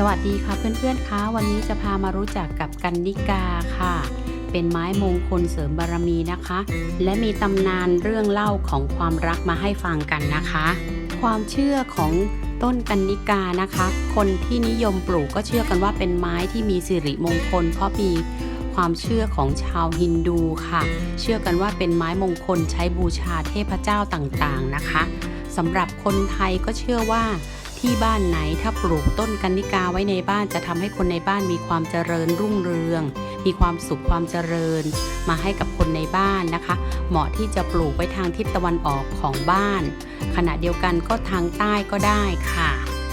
สวัสดีค่ะเพื่อนๆคะวันนี้จะพามารู้จักกับกันนิกาค่ะ เป็นไม้มงคลเสริมบารมีนะคะ และมีตำนานเรื่องเล่าของความรักมาให้ฟังกันนะคะ ความเชื่อของต้นกันนิกานะคะ คนที่นิยมปลูกก็เชื่อกันว่าเป็นไม้ที่มีสิริมงคล เพราะมีความเชื่อของชาวฮินดูค่ะ เชื่อกันว่าเป็นไม้มงคลใช้บูชาเทพเจ้าต่างๆนะคะสำหรับคนไทยก็เชื่อว่า ที่บ้านไหนถ้าปลูกต้นกันนิกาไว้ในบ้านจะทำให้คนในบ้านมีความเจริญรุ่งเรือง มีความสุขความเจริญ มาให้กับคนในบ้านนะคะ เหมาะที่จะปลูกไว้ทางทิศตะวันออกของบ้าน ขณะเดียวกันก็ทางใต้ก็ได้ค่ะ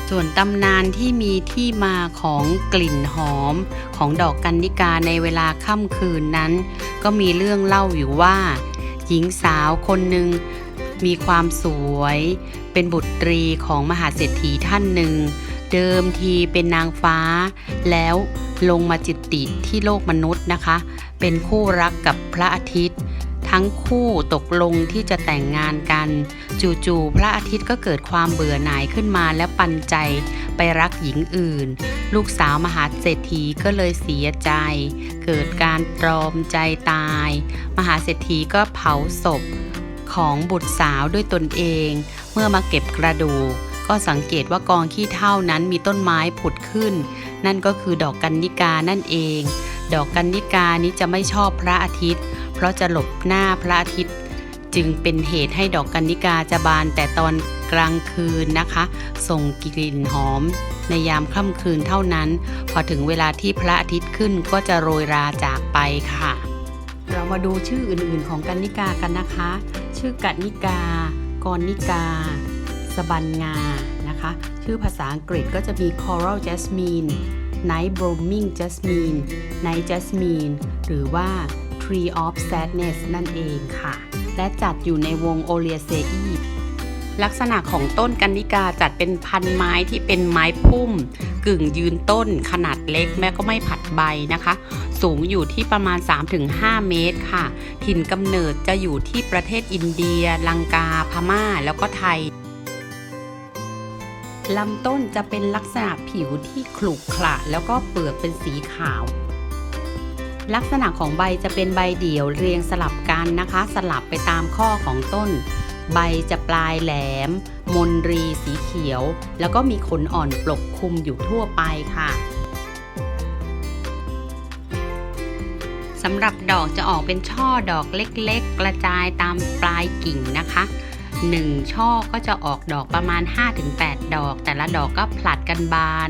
ส่วนตำนานที่มีที่มาของกลิ่นหอมของดอกกันนิกาในเวลาค่ำคืนนั้น ก็มีเรื่องเล่าอยู่ว่า หญิงสาวคนหนึ่ง มีความสวย เป็นบุตรีของมหาเศรษฐีท่านหนึ่ง เดิมทีเป็นนางฟ้า แล้วลงมาจิตติที่โลกมนุษย์นะคะ เป็นคู่รักกับพระอาทิตย์ ทั้งคู่ตกลงที่จะแต่งงานกัน จู่ๆพระอาทิตย์ก็เกิดความเบื่อหน่ายขึ้นมาและปันใจไปรักหญิงอื่น ลูกสาวมหาเศรษฐีก็เลยเสียใจ เกิดการตรอมใจตาย มหาเศรษฐีก็เผาศพ ของบุตรสาวด้วยตนเอง เมื่อมาเก็บกระดูกก็สังเกตว่ากองขี้เท่านั้นมีต้นไม้ผุดขึ้น นั่นก็คือดอกกันนิกานั่นเอง ดอกกันนิกานี้จะไม่ชอบพระอาทิตย์ เพราะจะหลบหน้าพระอาทิตย์ จึงเป็นเหตุให้ดอกกันนิกาจะบานแต่ตอนกลางคืนนะคะ ส่งกลิ่นหอม ในยามค่ำคืนเท่านั้น พอถึงเวลาที่พระอาทิตย์ขึ้นก็จะโรยราจากไปค่ะ เรามาดูชื่ออื่นๆของกันนิกากันนะคะ ชื่อกันนิกา กรนิกา สบันงา นะคะ ชื่อภาษาอังกฤษก็จะมี coral jasmine night blooming jasmine night jasmine หรือว่า tree of sadness นั่นเองค่ะ และจัดอยู่ในวง Oleaceae ลักษณะของต้นกันนิกาจัดเป็นพันไม้ที่เป็นไม้พุ่ม กึ่งยืนต้นขนาดเล็กแม้ก็ไม่ผัดใบนะคะ สูงอยู่ที่ประมาณ 3-5 เมตรค่ะ ถิ่นกำเนิดจะอยู่ที่ประเทศอินเดีย ลังกา พม่า แล้วก็ไทยลำต้นจะเป็นลักษณะผิวที่ขรุขระแล้วก็เปลือกเป็นสีขาว ลักษณะของใบจะเป็นใบเดี่ยวเรียงสลับกันนะคะ สลับไปตามข้อของต้น ใบจะปลายแหลม มนรีสีเขียว แล้วก็มีขนอ่อนปกคลุมอยู่ทั่วไปค่ะสำหรับดอกจะออกเป็นช่อดอกเล็กๆ กระจายตามปลายกิ่งนะคะ 1 ช่อก็จะออกดอกประมาณ 5-8 ดอก แต่ละดอกก็ผลัดกันบาน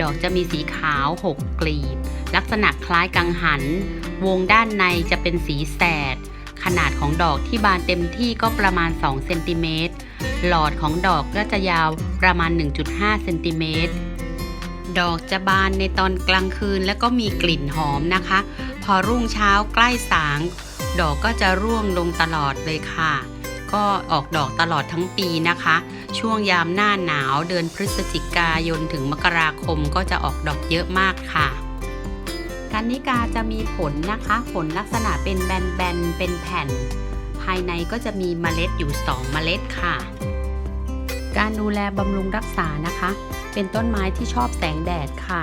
ดอกจะมีสีขาว 6 กลีบ ลักษณะคล้ายกังหัน วงด้านในจะเป็นสีแสด ขนาดของดอกที่บานเต็มที่ก็ประมาณ 2 เซนติเมตร หลอดของดอกก็จะยาวประมาณ 1.5 เซนติเมตร ดอกจะบานในตอนกลางคืนแล้วก็มีกลิ่นหอมนะคะ พอรุ่งเช้าใกล้สาง ดอกก็จะร่วงลงตลอดเลยค่ะ ก็ออกดอกตลอดทั้งปีนะคะ ช่วงยามหน้าหนาวเดือนพฤศจิกายนถึงมกราคมก็จะออกดอกเยอะมากค่ะ กันนิกาจะมีผลนะคะ ผลลักษณะเป็นแบนๆ เป็นแผ่น ภายในก็จะมีเมล็ดอยู่ 2 เมล็ดค่ะ การดูแลบำรุงรักษานะคะ เป็นต้นไม้ที่ชอบแสงแดดค่ะ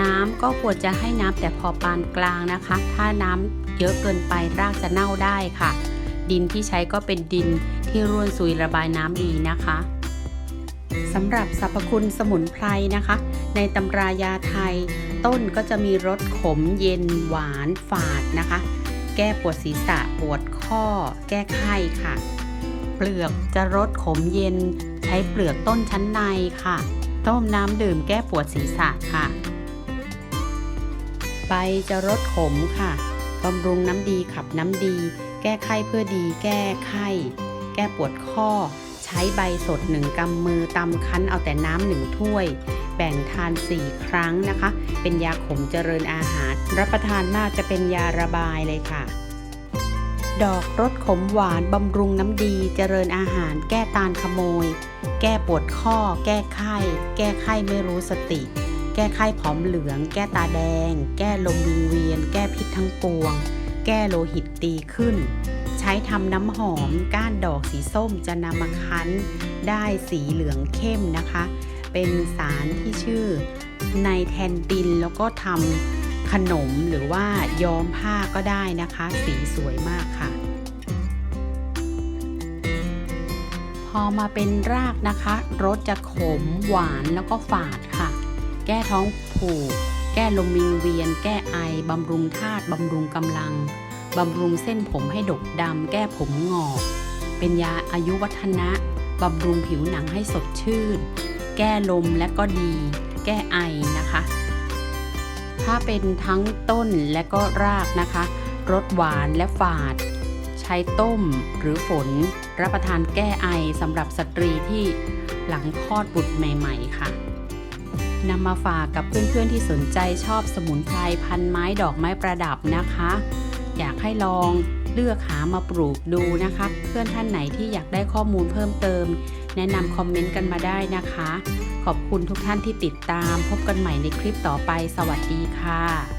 น้ำก็ควรจะให้น้ำแต่พอปานกลางนะคะ ถ้าน้ำเยอะเกินไปรากจะเน่าได้ค่ะ ดินที่ใช้ก็เป็นดินที่ร่วนซุยระบายน้ำดีนะคะ สำหรับสรรพคุณสมุนไพรนะคะ ในตำรายาไทย ต้นก็จะมีรสขมเย็นหวานฝาดนะคะ แก้ปวดศีรษะปวดข้อ แก้ไข้ค่ะ เปลือกจะรสขมเย็น ใช้เปลือกต้นชั้นในค่ะ ต้มน้ำดื่มแก้ปวดศีรษะค่ะ ใบจะรสขมค่ะบำรุงน้ำดีขับน้ำดี แก้ไข้เพื่อดี แก้ไข้ แก้ปวดข้อ ใช้ใบสดหนึ่งกำมือตำคั้นเอาแต่น้ำหนึ่งถ้วย แบ่งทาน 4 ครั้งนะคะ เป็นยาขมเจริญอาหาร รับประทานมากจะเป็นยาระบายเลยค่ะ ดอกรสขมหวานบำรุงน้ำดีเจริญอาหาร แก้ตาลขโมย แก้ปวดข้อ แก้ไข้ แก้ไข้ไม่รู้สติ แก้ไข้ผอมเหลือง แก้ตาแดง แก้ลมวิงเวียน แก้พิษทั้งปวง แก้โลหิตตีขึ้น ช้ทำน้ำหอมก้านดอกสีส้มจะนำมาคั้นได้สีเหลืองเข้มนะคะ เป็นสารที่ชื่อไนแทนตินแล้วก็ทำขนมหรือว่าย้อมผ้าก็ได้นะคะ สีสวยมากค่ะ พอมาเป็นรากนะคะรสจะขมหวานแล้วก็ฝาดค่ะ แก้ท้องผูก แก้ลมวิงเวียน แก้ไอบำรุงธาตุบำรุงกำลัง บำรุงเส้นผมให้ดกดำแก้ผมงอก เป็นยาอายุวัฒนะบำรุงผิวหนังให้สดชื่น แก้ลมและก็ดี แก้ไอนะคะ ถ้าเป็นทั้งต้นและก็รากนะคะรสหวานและฝาด ใช้ต้มหรือฝน รับประทานแก้ไอสำหรับสตรีที่หลังคลอดบุตรใหม่ ๆ ค่ะนำมาฝากกับเพื่อนๆที่สนใจชอบสมุนไพรพันไม้ดอกไม้ประดับนะคะ อยากให้ลองเลือกหามาปลูกดูนะคะ เพื่อนท่านไหนที่อยากได้ข้อมูลเพิ่มเติม แนะนำคอมเมนต์กันมาได้นะคะ ขอบคุณทุกท่านที่ติดตาม พบกันใหม่ในคลิปต่อไป สวัสดีค่ะ